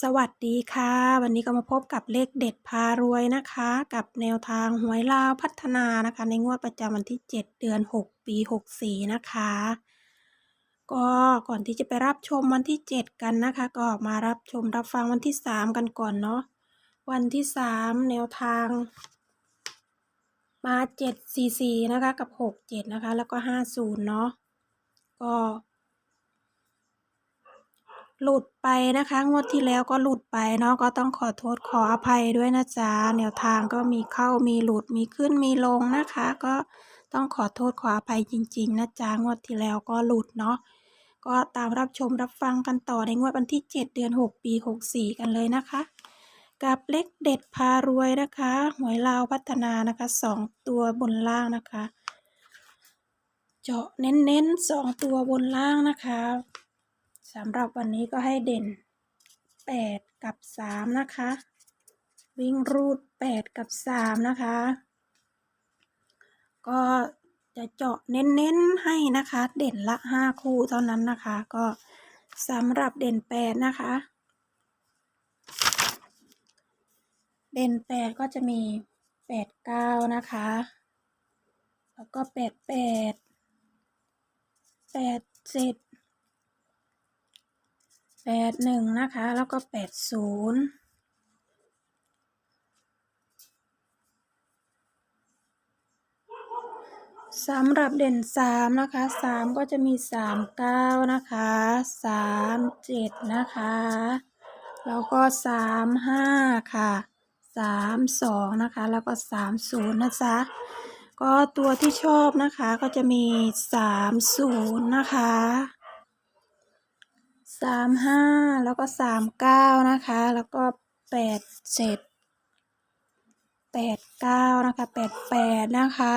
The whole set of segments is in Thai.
สวัสดีค่ะ วันนี้ก็มาพบกับเลขเด็ดพารวยนะคะ กับแนวทางหวยลาวพัฒนานะคะ ในงวดประจำวันที่ 7 เดือน 6 ปี 64 นะคะ ก็ก่อนที่จะไปรับชมวันที่ 7 กันนะคะ ก็มารับชมรับฟังวันที่ 3 กันก่อนเนาะวันที่ 3 แนวทาง มา744นะคะกับ 67 นะคะ แล้วก็ 50 เนาะก็ หลุดไปนะคะ งวดที่แล้วก็หลุดไปเนาะก็ต้องขอโทษขออภัยด้วยนะจ๊ะแนวทางก็มีเข้ามีหลุดมีขึ้นมีลงนะคะ ก็ต้องขอโทษขออภัยจริง ๆนะจ๊ะงวดที่แล้วก็หลุดเนาะก็ตามรับชมรับฟังกันต่อในงวดวันที่ 7 เดือน 6 ปี 64 กันเลยนะคะ กับเลขเด็ดพารวยนะคะหวยลาวพัฒนานะคะ 2 ตัวบนล่างนะคะ เจาะเน้นๆ 2 ตัวบนล่างนะคะ สำหรับวันนี้ก็ให้เด่น 8 กับ 3 นะคะ วิ่งรูด 8 กับ 3 นะคะ ก็จะเจาะเน้นๆให้นะคะ เด่นละ 5 คู่เท่านั้นนะคะ ก็สำหรับเด่น 8 นะคะ เด่น 8 ก็จะมี 8 9 นะคะ แล้วก็ 8 8 8 7 แปดหนึ่งนะคะ แล้วก็แปดศูนย์สำหรับเด่นสามนะคะสามก็จะมีสามเก้านะคะสามเจ็ดนะคะ แล้วก็สามห้าค่ะสามสองนะคะ แล้วก็สามศูนย์นะจ๊ะก็ตัวที่ชอบนะคะก็จะมีสามศูนย์นะคะ สามห้าแล้วก็สามเก้านะคะ แล้วก็แปดเจ็ดแปดเก้านะคะแปดแปดนะคะ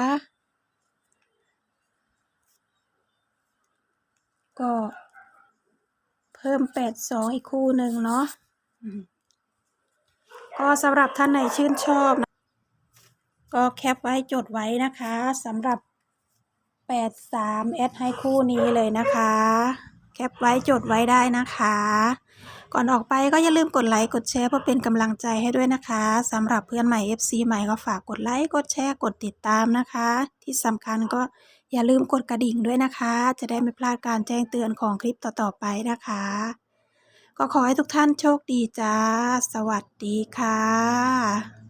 ก็เพิ่มแปดสองอีกคู่หนึ่งเนาะก็สำหรับท่านไหนชื่นชอบนะก็แคปไว้จดไว้นะคะสำหรับแปดสามแอดให้คู่นี้เลยนะคะ แคปไว้จดไว้ได้นะคะ ก่อนออกไปก็อย่าลืมกดไลค์กดแชร์เพื่อเป็นกำลังใจให้ด้วยนะคะสำหรับเพื่อนใหม่ FC ใหม่ก็ฝากกดไลค์กดแชร์กดติดตามนะคะ ที่สำคัญก็อย่าลืมกดกระดิ่งด้วยนะคะ จะได้ไม่พลาดการแจ้งเตือนของคลิปต่อๆไปนะคะ ก็ขอให้ทุกท่านโชคดีจ้า สวัสดีค่ะ